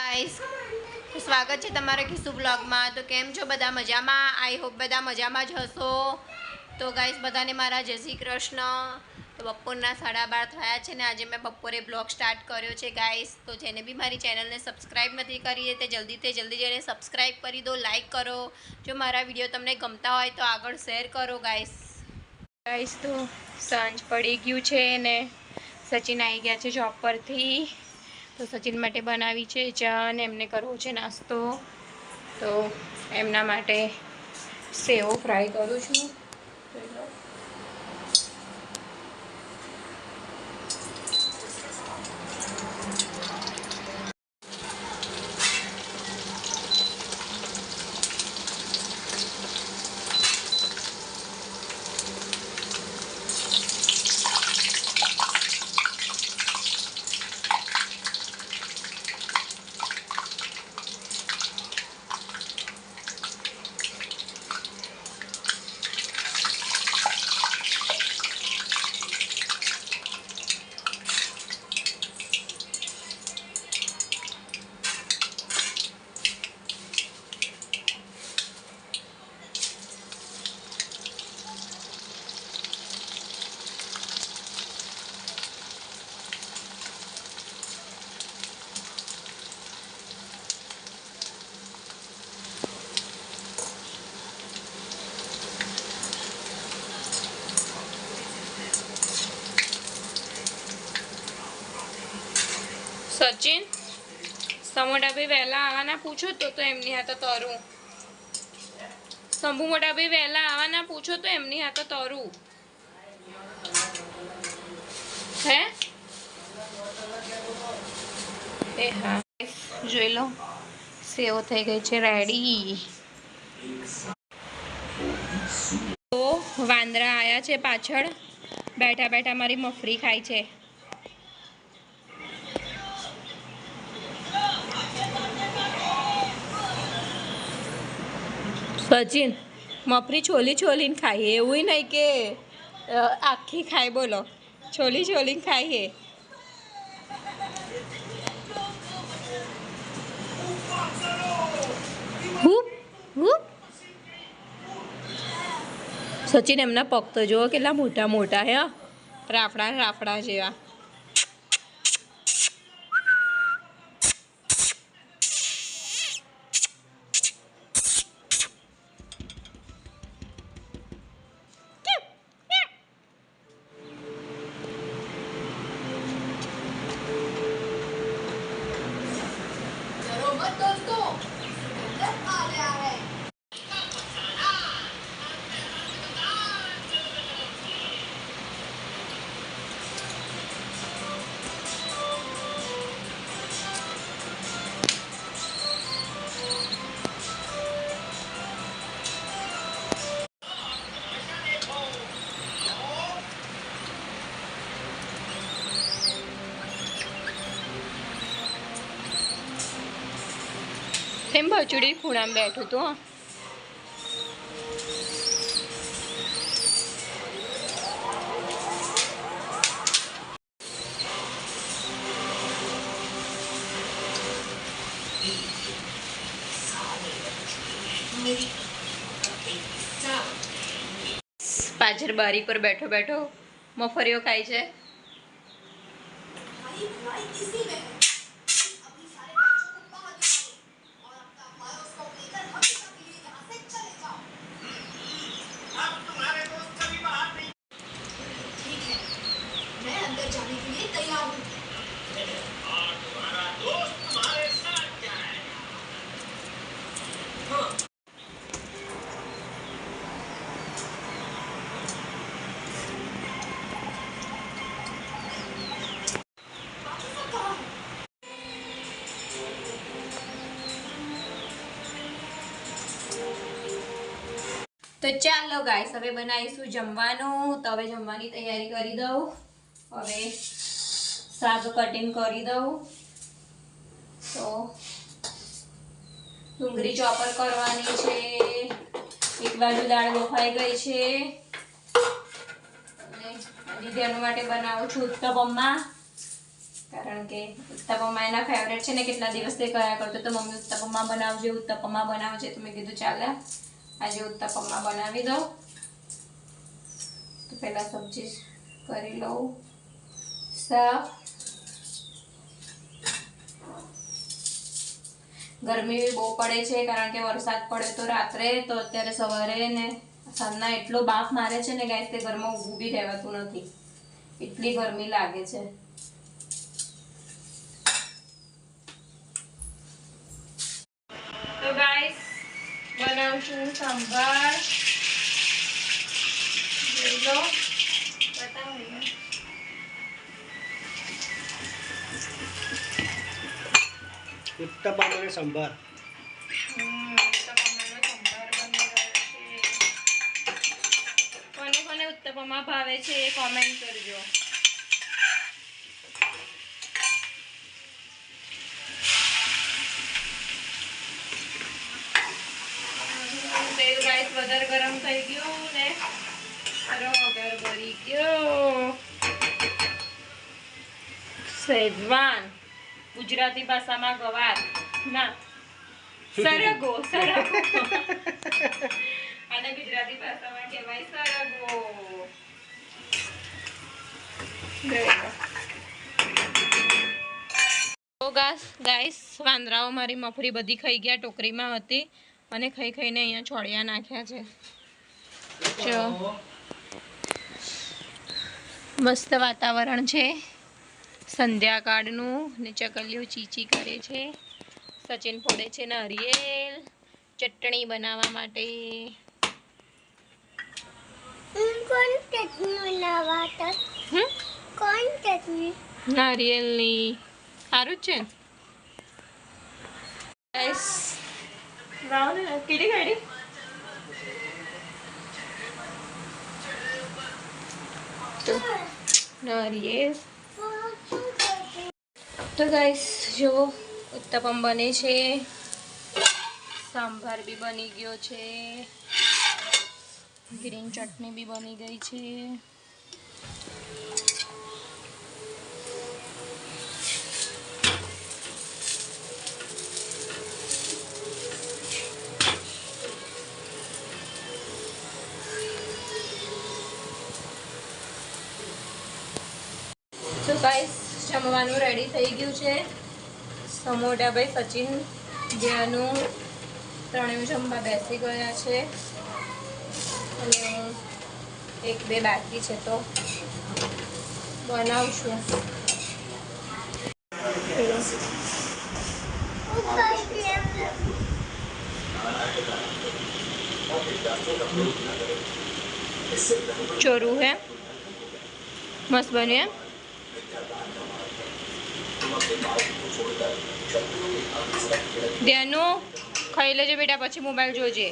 સ્વાગત છે તમારા કિસ્સુ બ્લોગમાં તો કેમ છો બધા મજામાં? આઈ હોપ બધા મજામાં જ હશો. તો ગાઈસ બધાને મારા જય શ્રી કૃષ્ણ. તો બપોરના સાડા બાર થયા છે ને આજે મેં બપોરે બ્લોગ સ્ટાર્ટ કર્યો છે ગાઈસ તો જેને બી મારી ચેનલને સબસ્ક્રાઈબ નથી કરી તે જલ્દીથી જલ્દી જઈને સબસ્ક્રાઈબ કરી દો લાઈક કરો. જો મારા વીડિયો તમને ગમતા હોય તો આગળ શેર કરો ગાઈસ ગાઈસ તો સાંજ પડી ગયું છે ને સચિન આવી ગયા છે જોબ પરથી. તો સચિન માટે બનાવી છે ચા અને એમને કરવો છે નાસ્તો. તો એમના માટે સેવો ફ્રાય કરું છું. સચિન સમોટા ભાઈ વહેલા આવવાના પૂછો તો તો એમની હાથે તરું. શંભુ મોટા ભાઈ વહેલા આવવાના પૂછો તો એમની હાથે તરું. હે? એ હા. જોઈ લો, સેવ થઈ ગઈ છે રેડી તો વાંદરા આવ્યા છે પાછળ. બેઠા બેઠા મારી મફરી ખાય છે. સચિન મફરી છોલી છોલીને ખાઈએ. એવું નહીં કે આખી ખાય, બોલો. છોલી છોલીને ખાઈએ. સચિન એમના પગ તો જુઓ કેટલા મોટા મોટા હો. રાફડા રાફડા જેવા. તેમ ભચુડી ખૂણામાં બેઠું તું હં? પાછળ બારી પર બેઠો બેઠો મફરીઓ ખાય છે તો ચાલો ગાઈસ હવે બનાવીશું જમવાનું. તો હવે જમવાની તૈયારી કરી દઉં. હવે શાક કટિંગ કરી દઉં. તો ડુંગળી ચોપર કરવાની છે. એક બાજુ દાળ બફાઈ ગઈ છે. અને હજી માટે બનાવું છું ઉત્તપમમાં કારણ કે ઉત્તપમા એના ફેવરેટ છે ને, કેટલા દિવસથી કયા કરતો. તો મમ્મી ઉત્તપમા બનાવજે ઉત્તપમા બનાવજે. તો મેં કીધું ચાલે આજે ઉત્તપમમાં બનાવી દઉં. તો પહેલાં સબ્જી કરી લઉં. સાફ. ગરમી બહુ પડે છે, કારણ કે વરસાદ પડે તો રાત્રે, તો અત્યારે સવારે ને સાંજના એટલો બાફ મારે છે ને ગાય તે ઘરમાં ઊભું રહેવાતું નથી. એટલી ગરમી લાગે છે તો ગાઈસ બનાવશું સંભાર જોઈ લો બતાવો અહીંયા. ઉત્તપમ અને સંભાર હમ, ઉત્તપમાનો સંભાર બની રહ્યો છે. કોને કોને ઉત્તપમા ભાવે છે એ કોમેન્ટ કરજો ગાઈસ વધારે ગરમ થઈ ગયું ને વઘાર ભરી ગયો. શેઝવાન ગુજરાતી ભાષામાં ગવાર. ના. સરગો સરગો. અને ગુજરાતી ભાષામાં કહેવાય સરગો. ગાઈસ વાંદરાઓ મારી મફરી બધી ખાઈ ગયા ટોકરીમાં હતી. અને ખાઈ ખાઈને અહીંયા છોડિયા નાખ્યા છે. જો. મસ્ત વાતાવરણ છે. સંધ્યાકાળનું ને ચકલીઓ ચીચી કરે છે. સચિન ફોડે છે નારિયેલ ચટણી બનાવવા માટે. નારિયેલની સારું જ છે. કાઢી તો નારિયેળ તો ગાઈસ જો, ઉત્તપમ બને છે. સાંભાર બી બની ગયો છે. ગ્રીન ચટણી બી બની ગઈ છે. ગાઈસ જમવાનું રેડી થઈ ગયું છે. સમોડાભાઈ સચિન જેનું ત્રણેય જમવા બેસી ગયા છે. અને એક બે બાકી છે તો બનાવશું. ચોરું હે? મસ્ત બન્યું ધ્યાનું ખાઈ લેજે બેટા પછી મોબાઈલ જોજે.